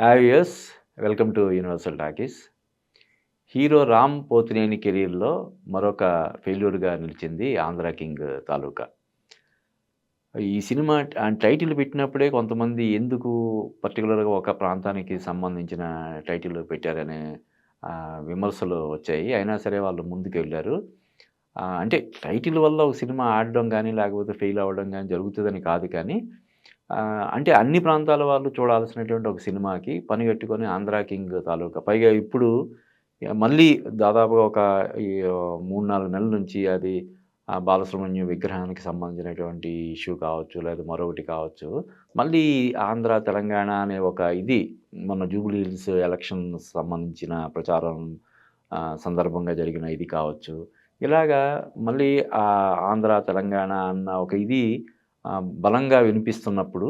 Hi yes welcome to universal talkies hero Ram Pothineni కెరీర్లో మరొక ఫెయిల్యూర్గా నిలిచింది ఆంధ్ర కింగ్ తాలూకా. ఈ సినిమా టైటిల్ పెట్టినప్పుడే కొంతమంది ఎందుకు పర్టికులర్గా ఒక ప్రాంతానికి సంబంధించిన టైటిల్ పెట్టారనే విమర్శలు వచ్చాయి. అయినా సరే వాళ్ళు ముందుకు వెళ్ళారు. అంటే టైటిల్ వల్ల ఒక సినిమా ఆడడం కానీ లేకపోతే ఫెయిల్ అవ్వడం కానీ జరుగుతుందని కాదు కానీ అంటే అన్ని ప్రాంతాల వాళ్ళు చూడాల్సినటువంటి ఒక సినిమాకి పని కట్టుకొని ఆంధ్ర కింగ్ తాలూకా. పైగా ఇప్పుడు మళ్ళీ దాదాపుగా ఒక ఈ మూడు నాలుగు నెలల నుంచి అది బాలసుబ్రహ్మణ్యం విగ్రహానికి సంబంధించినటువంటి ఇష్యూ కావచ్చు లేదా మరొకటి కావచ్చు. మళ్ళీ ఆంధ్ర తెలంగాణ అనే ఒక ఇది మన జూబ్లీ హిల్స్ ఎలక్షన్ సంబంధించిన ప్రచారం సందర్భంగా జరిగిన ఇది కావచ్చు. ఇలాగా మళ్ళీ ఆంధ్ర తెలంగాణ అన్న ఒక ఇది బలంగా వినిపిస్తున్నప్పుడు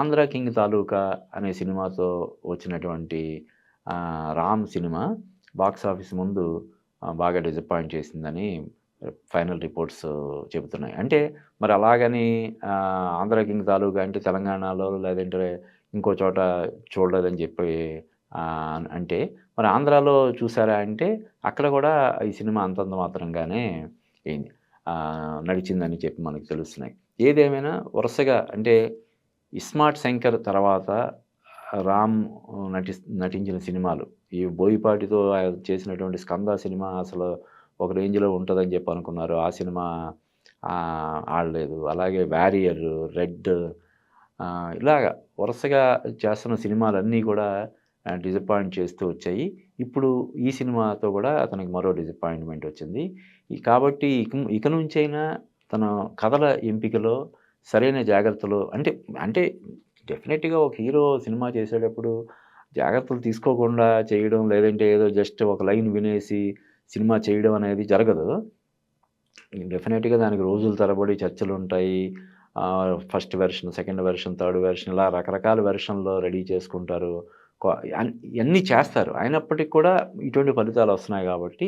ఆంధ్ర కింగ్ తాలూకా అనే సినిమాతో వచ్చినటువంటి రామ్ సినిమా బాక్స్ ఆఫీస్ ముందు బాగా డిసప్పాయింట్ చేసిందని ఫైనల్ రిపోర్ట్స్ చెబుతున్నాయి. అంటే మరి అలాగని ఆంధ్ర కింగ్ తాలూకా అంటే తెలంగాణలో లేదంటే ఇంకో చోట చూడలేదని చెప్పి అంటే మరి ఆంధ్రాలో చూసారా అంటే అక్కడ కూడా ఈ సినిమా అంతంత మాత్రంగానే నడిచిందని చెప్పి మనకు తెలుస్తున్నాయి. ఏదేమైనా వరుసగా అంటే ఇస్మార్ట్ శంకర్ తర్వాత రామ్ నటి నటించిన సినిమాలు. ఈ బోయిపాటితో చేసినటువంటి స్కంద సినిమా అసలు ఒక రేంజ్లో ఉంటుందని చెప్పి అనుకున్నారు. ఆ సినిమా ఆడలేదు. అలాగే వ్యారియర్ రెడ్ ఇలాగ వరుసగా చేస్తున్న సినిమాలన్నీ కూడా డిసప్పాయింట్ చేస్తూ వచ్చాయి. ఇప్పుడు ఈ సినిమాతో కూడా అతనికి మరో డిసప్పాయింట్మెంట్ వచ్చింది. కాబట్టి ఇక ఇక నుంచైనా తన కథల ఎంపికలో సరైన జాగ్రత్తలు అంటే అంటే డెఫినెట్గా ఒక హీరో సినిమా చేసేటప్పుడు జాగ్రత్తలు తీసుకోకుండా చేయడం లేదంటే ఏదో జస్ట్ ఒక లైన్ వినేసి సినిమా చేయడం అనేది జరగదు. డెఫినెట్గా దానికి రోజుల తరబడి చర్చలు ఉంటాయి. First version second version third version ఇలా రకరకాల వెర్షన్లో రెడీ చేసుకుంటారు. అన్ని ఇవన్నీ చేస్తారు. అయినప్పటికీ కూడా ఇటువంటి ఫలితాలు వస్తున్నాయి కాబట్టి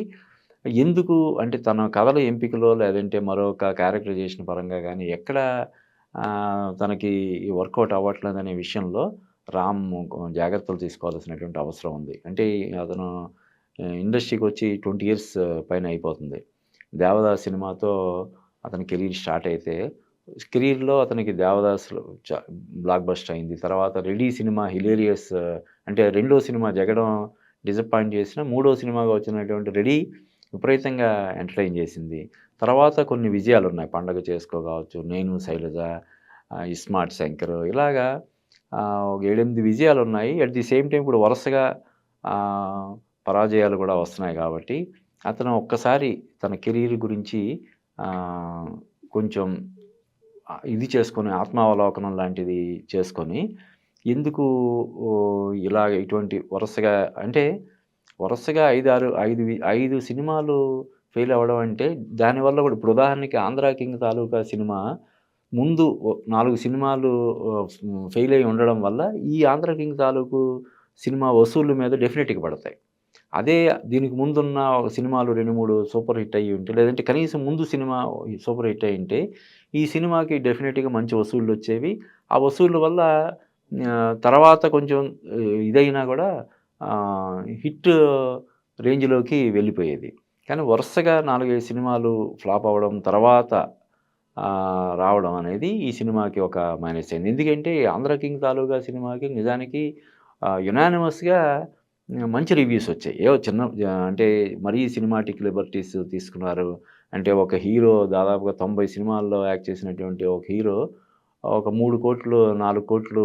ఎందుకు? అంటే తన కథల ఎంపికలో లేదంటే మరొక క్యారెక్టరైజేషన్ పరంగా కానీ ఎక్కడ తనకి ఈ వర్కౌట్ అవ్వట్లేదనే విషయంలో రామ్ జాగ్రత్తలు తీసుకోవాల్సినటువంటి అవసరం ఉంది. అంటే అతను ఇండస్ట్రీకి వచ్చి ట్వంటీ ఇయర్స్ పైన అయిపోతుంది. దేవదాస్ సినిమాతో అతని కెరీర్ స్టార్ట్ అయితే కెరీర్లో అతనికి దేవదాస్ బ్లాక్ బస్ట్ అయింది. తర్వాత రెడీ సినిమా హిలేరియస్ అంటే రెండో సినిమా జగడం డిసప్పాయింట్ చేసిన మూడో సినిమాగా వచ్చినటువంటి రెడీ విపరీతంగా ఎంటర్టైన్ చేసింది. తర్వాత కొన్ని విజయాలు ఉన్నాయి పండగ చేసుకోవచ్చు నేను శైలజ ఇస్మార్ట్ శంకర్ ఇలాగా ఒక ఏడెనిమిది విజయాలు ఉన్నాయి అట్ ది సేమ్ టైం ఇప్పుడు వరుసగా పరాజయాలు కూడా వస్తున్నాయి కాబట్టి అతను ఒక్కసారి తన కెరీర్ గురించి కొంచెం ఇది చేసుకొని ఆత్మావలోకనం లాంటిది చేసుకొని ఎందుకు ఇలాగ ఇలా ఇటువంటి వరుసగా అంటే వరుసగా ఐదు ఆరు ఐదు ఐదు సినిమాలు ఫెయిల్ అవ్వడం అంటే దానివల్ల కూడా. ఇప్పుడు ఉదాహరణకి ఆంధ్ర కింగ్ తాలూకా సినిమా ముందు నాలుగు సినిమాలు ఫెయిల్ అయి ఉండడం వల్ల ఈ ఆంధ్ర కింగ్ తాలూకు సినిమా వసూళ్ళ మీద డెఫినెట్గా పడతాయి. అదే దీనికి ముందున్న ఒక సినిమాలు రెండు మూడు సూపర్ హిట్ అయ్యి ఉంటే లేదంటే కనీసం ముందు సినిమా సూపర్ హిట్ అయ్యి ఉంటే ఈ సినిమాకి డెఫినెట్గా మంచి వసూళ్ళు వచ్చేవి. ఆ వసూళ్ళ వల్ల తర్వాత కొంచెం ఇదైనా కూడా హిట్ రేంజ్లోకి వెళ్ళిపోయేది. కానీ వరుసగా నాలుగైదు సినిమాలు ఫ్లాప్ అవ్వడం తర్వాత రావడం అనేది ఈ సినిమాకి ఒక మైనస్ అయింది. ఎందుకంటే ఆంధ్ర కింగ్ తాలూకా సినిమాకి నిజానికి యునానిమస్గా మంచి రివ్యూస్ వచ్చాయి. ఏవో చిన్న అంటే మరీ సినిమాటిక్ లిబర్టీస్ తీసుకున్నారు. అంటే ఒక హీరో దాదాపుగా తొంభై సినిమాల్లో యాక్ట్ చేసినటువంటి ఒక హీరో ఒక మూడు కోట్లు నాలుగు కోట్లు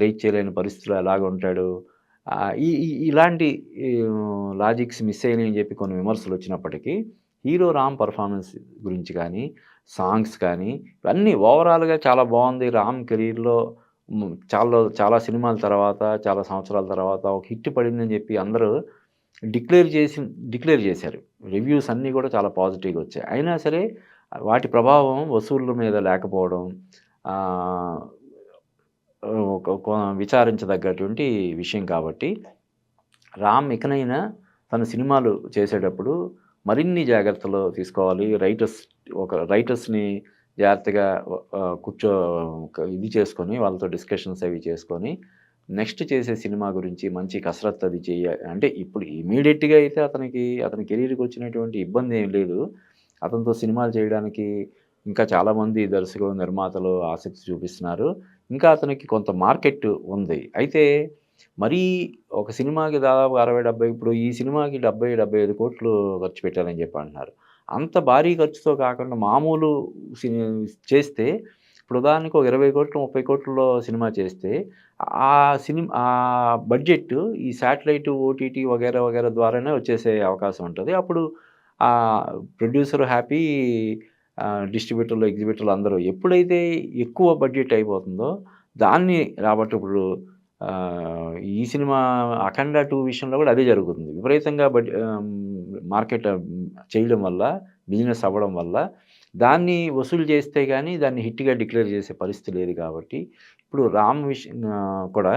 రీచ్ చేయలేని పరిస్థితులు ఎలాగ ఉంటాడు ఈ ఇలాంటి లాజిక్స్ మిస్ అయినాయని చెప్పి కొన్ని విమర్శలు వచ్చినప్పటికీ హీరో రామ్ పర్ఫార్మెన్స్ గురించి కానీ సాంగ్స్ కానీ ఇవన్నీ ఓవరాల్గా చాలా బాగుంది. రామ్ కెరీర్లో చాలా చాలా సినిమాల తర్వాత చాలా సంవత్సరాల తర్వాత ఒక హిట్ పడిందని చెప్పి అందరూ డిక్లేర్ చేసి డిక్లేర్ చేశారు. రివ్యూస్ అన్నీ కూడా చాలా పాజిటివ్గా వచ్చాయి. అయినా సరే వాటి ప్రభావం వసూళ్ళ మీద లేకపోవడం ఒక విచారించదగ్గటువంటి విషయం కాబట్టి రామ్ ఇకనైనా తన సినిమాలు చేసేటప్పుడు మరిన్ని జాగ్రత్తలు తీసుకోవాలి రైటర్స్ ఒక రైటర్స్ని జాగ్రత్తగా కూర్చో ఇది చేసుకొని వాళ్ళతో డిస్కషన్స్ అవి చేసుకొని నెక్స్ట్ చేసే సినిమా గురించి మంచి కసరత్తు అది చేయ అంటే ఇప్పుడు ఇమీడియట్‌గా అయితే అతనికి అతని కెరీర్‌కి వచ్చినటువంటి ఇబ్బంది ఏం లేదు. అతనితో సినిమాలు చేయడానికి ఇంకా చాలామంది దర్శకులు, నిర్మాతలు ఆసక్తి చూపిస్తున్నారు. ఇంకా అతనికి కొంత మార్కెట్ ఉంది. అయితే మరీ ఒక సినిమాకి దాదాపు 60, 70 ఇప్పుడు ఈ సినిమాకి 70, 75 కోట్లు ఖర్చు పెట్టాలని చెప్పి అంటున్నారు. అంత భారీ ఖర్చుతో కాకుండా మామూలు సిని చేస్తే ఇప్పుడు ఉదాహరణకు ఒక 20 కోట్లు, 30 కోట్లలో సినిమా చేస్తే ఆ సినిమా ఆ బడ్జెట్ ఈ శాటిలైట్, ఓటీటీ వగైరా వగైరా ద్వారానే వచ్చేసే అవకాశం ఉంటుంది అప్పుడు ప్రొడ్యూసర్ హ్యాపీ డిస్ట్రిబ్యూటర్లు, ఎగ్జిబిటర్లు అందరూ ఎప్పుడైతే ఎక్కువ బడ్జెట్ అయిపోతుందో దాన్ని రాబట్టి ఇప్పుడు ఈ సినిమా 'అఖండ టూ విషయంలో కూడా అదే జరుగుతుంది. విపరీతంగా బడ్ మార్కెట్ చేయడం వల్ల, బిజినెస్ అవ్వడం వల్ల దాన్ని వసూలు చేస్తే కానీ దాన్ని హిట్‌గా డిక్లేర్ చేసే పరిస్థితి లేదు కాబట్టి, ఇప్పుడు 'రామ్' విషయం కూడా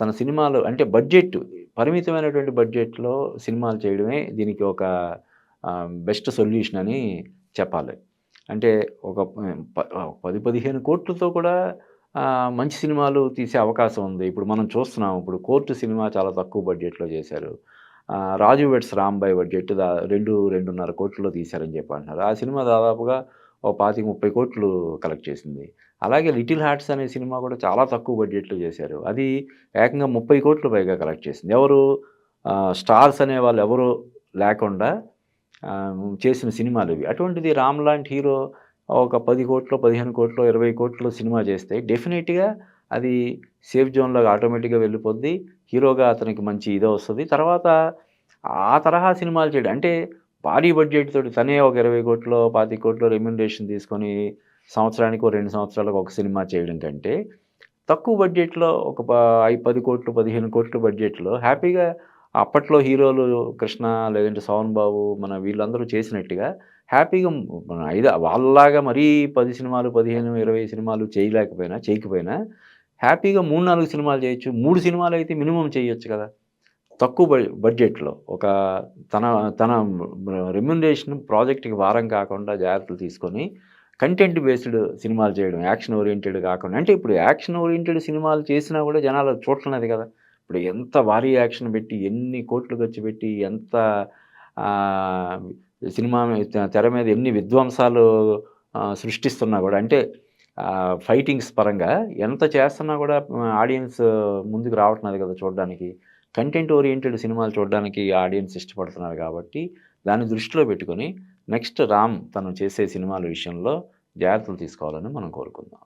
తన సినిమాలు అంటే బడ్జెట్ పరిమితమైనటువంటి బడ్జెట్‌లో సినిమాలు చేయడమే దీనికి ఒక బెస్ట్ సొల్యూషన్ అని చెప్పాలి. అంటే ఒక ప 10, 15 కోట్లతో కూడా మంచి సినిమాలు తీసే అవకాశం ఉంది. ఇప్పుడు మనం చూస్తున్నాం. ఇప్పుడు 'కోర్టు' సినిమా చాలా తక్కువ బడ్జెట్‌లో చేశారు. 'రాజు వెడ్స్ రాంబాయ్' బడ్జెట్ దా 2, 2.5 కోట్లలో తీశారని చెప్పి అంటున్నారు. ఆ సినిమా దాదాపుగా ఓ 25, 30 కోట్లు కలెక్ట్ చేసింది. అలాగే 'లిటిల్ హార్ట్స్' అనే సినిమా కూడా చాలా తక్కువ బడ్జెట్‌లో చేశారు. అది ఏకంగా 30 కోట్లు పైగా కలెక్ట్ చేసింది. ఎవరు స్టార్స్ అనే వాళ్ళు ఎవరు లేకుండా చేసిన సినిమాలు ఇవి అటువంటిది 'రామ్' లాంటి హీరో ఒక పది కోట్లో, 15 కోట్లో, ఇరవై కోట్లు సినిమా చేస్తే డెఫినిట్‌గా అది సేఫ్ జోన్‌లోకి ఆటోమేటిక్‌గా వెళ్ళిపోద్ది. హీరోగా అతనికి మంచి ఇదే వస్తుంది తర్వాత ఆ తరహా సినిమాలు చేయడం అంటే భారీ బడ్జెట్ తోటి తనే ఒక 20 కోట్లో, 25 కోట్లో రెమ్యునరేషన్ తీసుకొని సంవత్సరానికి రెండు సంవత్సరాలకు ఒక సినిమా చేయడం కంటే తక్కువ బడ్జెట్‌లో ఒక ప 10 కోట్లు, పదిహేను కోట్లు బడ్జెట్‌లో హ్యాపీగా అప్పట్లో హీరోలు 'కృష్ణ' లేదంటే సోన్ బాబు' మన వీళ్ళందరూ చేసినట్టుగా హ్యాపీగా మన వాళ్ళలాగా మరీ పది సినిమాలు, 15, 20 సినిమాలు చేయలేకపోయినా, చేయకపోయినా హ్యాపీగా 3, 4 సినిమాలు చేయొచ్చు. మూడు సినిమాలు అయితే మినిమం చేయొచ్చు కదా! తక్కువ బడ్జెట్‌లో ఒక తన తన రెమ్యునరేషన్ ప్రాజెక్ట్‌కి భారం కాకుండా జాగ్రత్తలు తీసుకొని కంటెంట్ బేస్డ్ సినిమాలు చేయడం. యాక్షన్ ఓరియంటెడ్ కాకుండా అంటే ఇప్పుడు యాక్షన్ ఓరియెంటెడ్ సినిమాలు చేసినా కూడా జనాలు చూడట్లేదు కదా! ఇప్పుడు ఎంత భారీ యాక్షన్ పెట్టి, ఎన్ని కోట్లు ఖర్చు పెట్టి, ఎంత సినిమా తెర మీద ఎన్ని విధ్వంసాలు సృష్టిస్తున్నా కూడా అంటే ఫైటింగ్స్ పరంగా ఎంత చేస్తున్నా కూడా ఆడియన్స్ ముందుకు రావట్లేదు కదా చూడడానికి. కంటెంట్ ఓరియెంటెడ్ సినిమాలు చూడడానికి ఆడియన్స్ ఇష్టపడుతున్నారు కాబట్టి, దాన్ని దృష్టిలో పెట్టుకొని నెక్స్ట్ 'రామ్' తను చేసే సినిమాల విషయంలో జాగ్రత్తలు తీసుకోవాలని మనం కోరుకుందాం.